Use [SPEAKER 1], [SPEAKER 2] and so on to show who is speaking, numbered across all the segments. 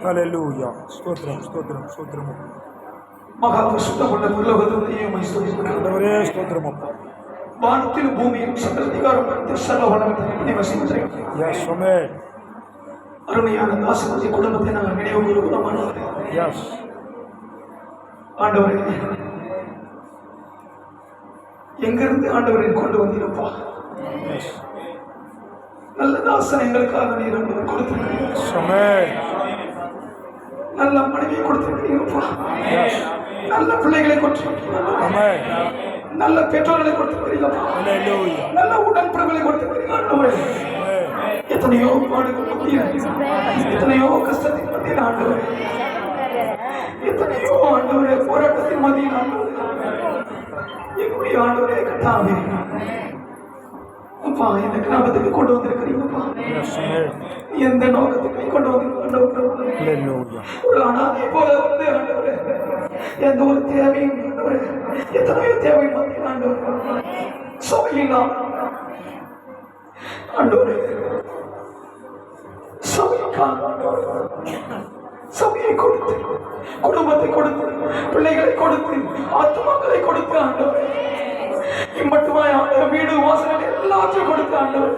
[SPEAKER 1] ஹalleluya ஸ்தோத்திரம் ஸ்தோத்திரம் ஸ்தோத்திரம்
[SPEAKER 2] மகா பரிசுத்தமுள்ள பரலோகத்திலே உம்மை ஸ்துதிக்கிறோம்
[SPEAKER 1] ஆண்டவரே ஸ்தோத்திரம் அப்பா
[SPEAKER 2] வானத்திலும் பூமியிலும் சகல அதிகாரம் படைத்த சர்வ வல்லமை வசிக்கிறேன்
[SPEAKER 1] எஸ் ஆமே
[SPEAKER 2] அருமையான தாசனத்தை குடும்பத்தை நாங்கள் நினைவு கூறுகிறோம் ஆண்டவரே.
[SPEAKER 1] எஸ்
[SPEAKER 2] ஆண்டவரே எங்கிருந்து ஆண்டவரை கொண்டு வந்தீரப்பா நல்ல தாசன் எங்களுக்காக நீர் கொடுத்திருக்கிறீங்க.
[SPEAKER 1] ஆமே
[SPEAKER 2] நல்ல மனைவியை கொடுத்திருக்கிறீங்கப்பா.
[SPEAKER 1] எஸ்
[SPEAKER 2] நல்ல பிள்ளைகளை கொடுத்திருக்கிறீங்க.
[SPEAKER 1] ஆமே
[SPEAKER 2] நல்ல பெற்றோர்களை கொடுத்திருக்கிறீங்கப்பா
[SPEAKER 1] ஹalleluya
[SPEAKER 2] நல்ல உடன்பிறங்களை கொடுத்திருக்கிறீங்க. ஆண்டவரே. எத்தனையோ பாடுகள் மத்தியில் எத்தனையோ கஷ்டத்தின் மத்தியில் ஆண்டவரே. எத்தனையோ ஆண்டவரே போராட்டத்தின் மத்தியில் ஆண்டவரே. எங்களுடைய ஆண்டவரே கட்டாவே அப்பா இந்த கிராமத்துக்கு கொண்டு வந்திருக்கிறீங்கப்பா. எந்த நோக்கத்துக்கு கொண்டு வந்து ஒரு அனாதை போல வந்து ஆண்டவரே எந்த ஒரு தேவையும் ஆண்டவரே எத்தனையோ தேவை மத்தியில் ஆண்டவரே. சபையில்லாம் ஆண்டவரே சபைக்காக ஆண்டவரே சபையை கொடுத்து குடும்பத்தை கொடுத்து பிள்ளைகளை கொடுத்து வாசல்கள் எல்லாத்தையும் கொடுத்து ஆண்டவர்.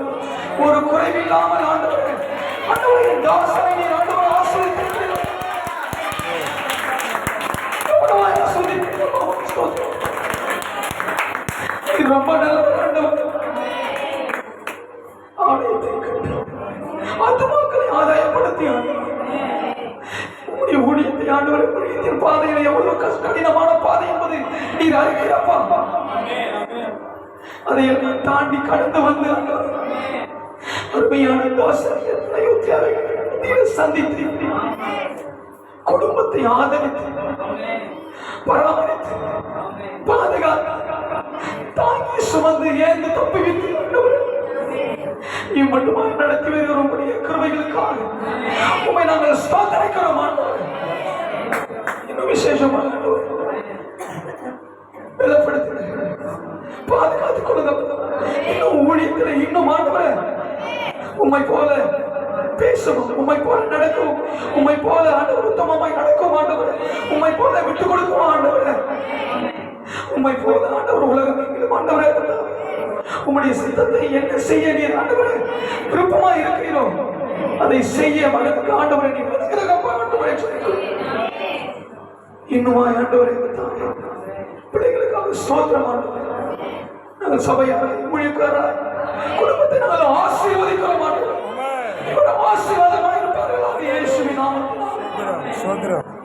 [SPEAKER 2] ஒரு குறைவில்லாமல் ஆண்டவர். ஆண்டவரே தாசனை நீர் ஆண்டவர் ஆசிரியர் ரொம்ப நல்லவர் ஆண்டவர். ஆலயத்தை கட்டி ஆதாயப்படுத்தி ஆண்டவர். ஊழியத்தை ஆண்டவர் ஊழியத்தின் பாதையில எவ்வளவு கடினமான பாதை என்பது நீர் அறிகிறப்பா அதை எல்லாம் தாண்டி கடந்து வந்து அருமையான தாசனை சந்தித்து குடும்பத்தை ஆதரித்து பராமரித்து பாதுகாத்து தாங்கி சுமந்து ஏந்து தப்பி வைத்து நீ மட்டுமாய் நடத்தி வருகிற உம்முடைய உண்மை நாங்கள் ஸ்தோத்தரிக்கிறோம் இன்னும் விசேஷமாக உம்மை போல பேசும் உம்மை போல நடக்கும் உம்மை போல ஆண்டவர் உத்தமமாய் நடக்கும் ஆண்டவர். உம்மை போல விட்டு கொடுக்கும் ஆண்டவர். உம்மை போல ஆண்டவர் உலகம் எங்கிலும் ஆண்டவரே உம்முடைய சித்தத்தை என்ன செய்ய நீர் ஆண்டவரே? விருப்பமா இருக்கிறோம் அதை செய்ய மகனுக்கு ஆண்டவரை நீ அனுகிரகம் ஆண்டவரை இன்னுமாய் ஆண்டவரை பிள்ளைகளுக்காக ஸ்தோத்திரம் ஆண்டவர். நாங்கள் சபையாக ஊழியக்காராய் குடும்பத்தை நாங்கள் ஆசீர்வதிக்கிறோம்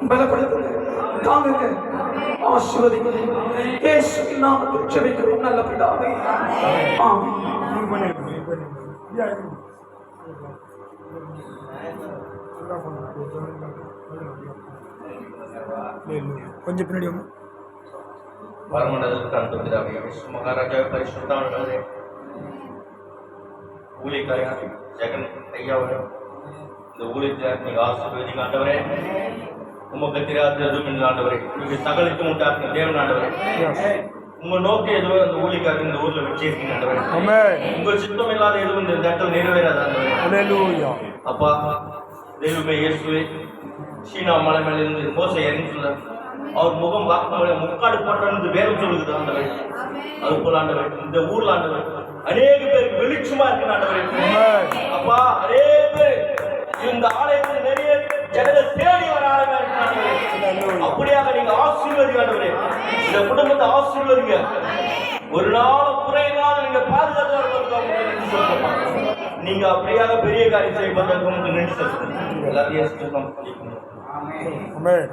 [SPEAKER 2] பலப்படுத்துங்க தாங்குங்க ஆசீர்வதிங்க இயேசுவின் நாமத்தில் ஜெபிக்கிறோம். நல்ல பிதாவே. ஆமென்.
[SPEAKER 1] கொஞ்சம் பின்னாடி
[SPEAKER 3] மகாராஜா ஜெகன் ஐயாவரே இந்த ஊழியத்தை நீங்க ஆசீர்வதிங்க ஆண்டவரே உமக்கு தெரியாத எதுவும் இல்லை ஆண்டவரே. நீங்க சகலித்து உண்டாக்குங்க தேவன் ஆண்டவரே. உங்க நோக்கம் எதுவோ அந்த ஊழியக்காரர் இந்த ஊர்ல வச்சிருக்கீங்க ஆண்டவரே.
[SPEAKER 1] ஆமென்
[SPEAKER 3] உங்க சித்தம் இல்லாத எதுவும் இந்த இடத்துல நிறைவேறாது ஆண்டவரே. அப்பா தெய்வமே இயேசுவே சீனா மலை மேல இருந்து மோசை இறங்கி சொல்ல அவர் முகம் பார்க்கும்போது முக்காடு போட்டது வேறும் சொல்லுது ஆண்டவர். அது போல ஆண்டவர் இந்த ஊர்ல ஆண்டவர் அநேக பேருக்கு வெளிச்சமா இருக்கு ஆண்டவர்.
[SPEAKER 1] ஆமென்
[SPEAKER 3] அப்பா அநேக பேர் இந்த ஆலயத்தில் நிறைய ஜனங்கள் தேடி வர அப்படியாக நீங்க ஆசீர்வதி ஆண்டவரே. இந்த குடும்பத்தை ஆசீர்வதிங்க. ஒரு நாள் குறையில்லாத நீங்க பாதுகாத்து நீங்க அப்படியாக பெரிய காரியம் நன்றி சொல்லுங்க. எல்லாத்தையும்
[SPEAKER 1] ஆமென்